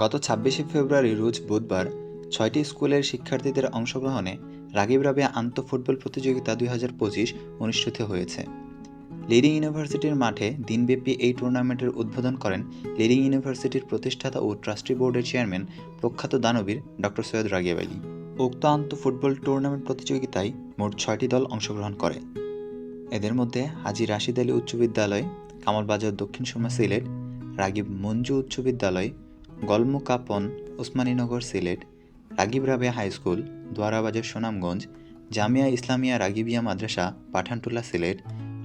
গত ছাব্বিশে ফেব্রুয়ারি রোজ বুধবার ছয়টি স্কুলের শিক্ষার্থীদের অংশগ্রহণে রাগিব রাবিয়া আন্তঃ ফুটবল প্রতিযোগিতা দুই হাজার পঁচিশ অনুষ্ঠিত হয়েছে। লিডিং ইউনিভার্সিটির মাঠে দিনব্যাপী এই টুর্নামেন্টের উদ্বোধন করেন লিডিং ইউনিভার্সিটির প্রতিষ্ঠাতা ও ট্রাস্টি বোর্ডের চেয়ারম্যান প্রখ্যাত দানবীর ডক্টর সৈয়দ রাগিব আলী। উক্ত আন্তঃ ফুটবল টুর্নামেন্ট প্রতিযোগিতায় মোট ছয়টি দল অংশগ্রহণ করে। এদের মধ্যে হাজি রাশিদ আলী উচ্চ বিদ্যালয় কামালবাজার দক্ষিণ সুরমা সিলেট, রাগিব মঞ্জু উচ্চ বিদ্যালয় Golmukapan Osmaninagar Sylhet, Ragib Rabeya high school, Dowarabazar Sunamganj, Jamia Islamia Ragibia Madrasa, Pathantula Sylhet,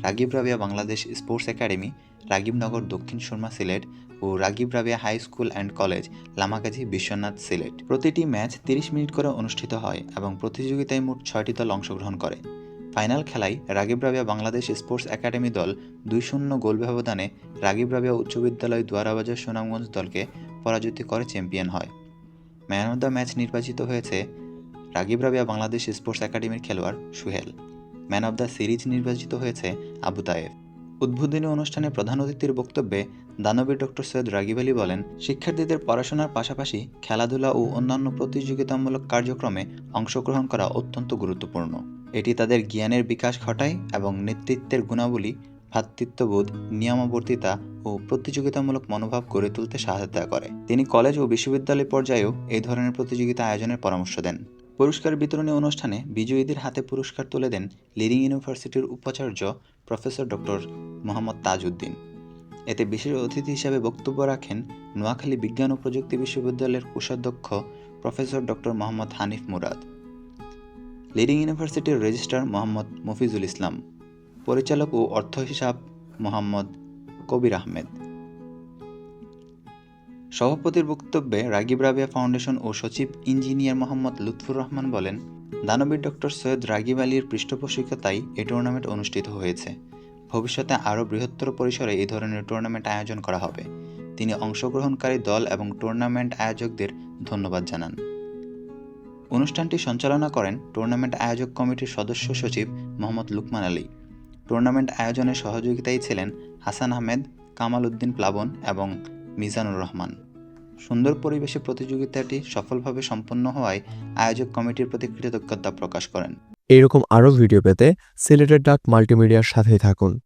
Ragib Rabeya Bangladesh sports academy, Ragibnagar Dakshin Surma Sylhet O Ragib Rabeya high school and college Lamakazi Bishwanath Sylhet. প্রতিটি match তিরিশ minute করে অনুষ্ঠিত হয় এবং প্রতিযোগিতায় মোট ছয়টি দল অংশগ্রহণ করে। ফাইনাল খেলায় রাগিব রাবিয়া বাংলাদেশ স্পোর্টস একাডেমি দল দুই শূন্য গোল ব্যবধানে রাগিব রাবিয়া উচ্চ বিদ্যালয় দুয়ারাবাজার সুনামগঞ্জ দলকে পরাজিত করে চ্যাম্পিয়ন হয়। ম্যান অব দ্য ম্যাচ নির্বাচিত হয়েছে রাগিব রাবিয়া বাংলাদেশ স্পোর্টস একাডেমির খেলোয়াড় Suhel. Man of the series নির্বাচিত হয়েছে আবু তায়েফ উদ্বোধনী অনুষ্ঠানে প্রধান অতিথির বক্তব্যে দানবীর ডক্টর সৈয়দ রাগিব আলী বলেন, শিক্ষার্থীদের পড়াশোনার পাশাপাশি খেলাধুলা ও অন্যান্য প্রতিযোগিতামূলক কার্যক্রমে অংশগ্রহণ করা অত্যন্ত গুরুত্বপূর্ণ। এটি তাদের জ্ঞানের বিকাশ ঘটায় এবং নেতৃত্বের গুণাবলী ভ্রাতৃত্ববোধ, নিয়মাবর্তিতা ও প্রতিযোগিতামূলক মনোভাব গড়ে তুলতে সহায়তা করে। তিনি কলেজ ও বিশ্ববিদ্যালয় পর্যায়েও এই ধরনের প্রতিযোগিতা আয়োজনের পরামর্শ দেন। পুরস্কার বিতরণী অনুষ্ঠানে বিজয়ীদের হাতে পুরস্কার তুলে দেন লিডিং ইউনিভার্সিটির উপাচার্য প্রফেসর ডক্টর মোহাম্মদ তাজউদ্দিন। এতে বিশেষ অতিথি হিসাবে বক্তব্য রাখেন নোয়াখালী বিজ্ঞান ও প্রযুক্তি বিশ্ববিদ্যালয়ের কোষাধ্যক্ষ professor doctor Mohammad Hanif Murad. Leading ইউনিভার্সিটির রেজিস্ট্রার মোহাম্মদ মফিজুল ইসলাম। পরিচালক ও অর্থ হিসাব মোহাম্মদ কবির আহমেদ। সভাপতির বক্তব্যে রাগিব রাবিয়া ফাউন্ডেশন ও সচিব ইঞ্জিনিয়ার মোহাম্মদ লুৎফুর রহমান বলেন, দানবীর ডক্টর সৈয়দ রাগিব আলীর পৃষ্ঠপোষকতায় এই টুর্নামেন্ট অনুষ্ঠিত হয়েছে। ভবিষ্যতে আরও বৃহত্তর পরিসরে এই ধরনের টুর্নামেন্ট আয়োজন করা হবে। তিনি অংশগ্রহণকারী দল এবং টুর্নামেন্ট আয়োজকদের ধন্যবাদ জানান। অনুষ্ঠানটি সঞ্চালনা করেন টুর্নামেন্ট আয়োজক কমিটির সদস্য সচিব মোহাম্মদ লুকমান আলী। টুর্নামেন্ট আয়োজনে সহযোগিতায় ছিলেন হাসান আহমেদ, কামাল উদ্দিন প্লাবন এবং মিজানুর রহমান। সুন্দর পরিবেশে প্রতিযোগিতাটি সফলভাবে সম্পন্ন হওয়ায় আয়োজক কমিটির প্রতি কৃতজ্ঞতা প্রকাশ করেন। এরকম আরও ভিডিও পেতে সিলেটের ডাক মাল্টিমিডিয়ার সাথেই থাকুন।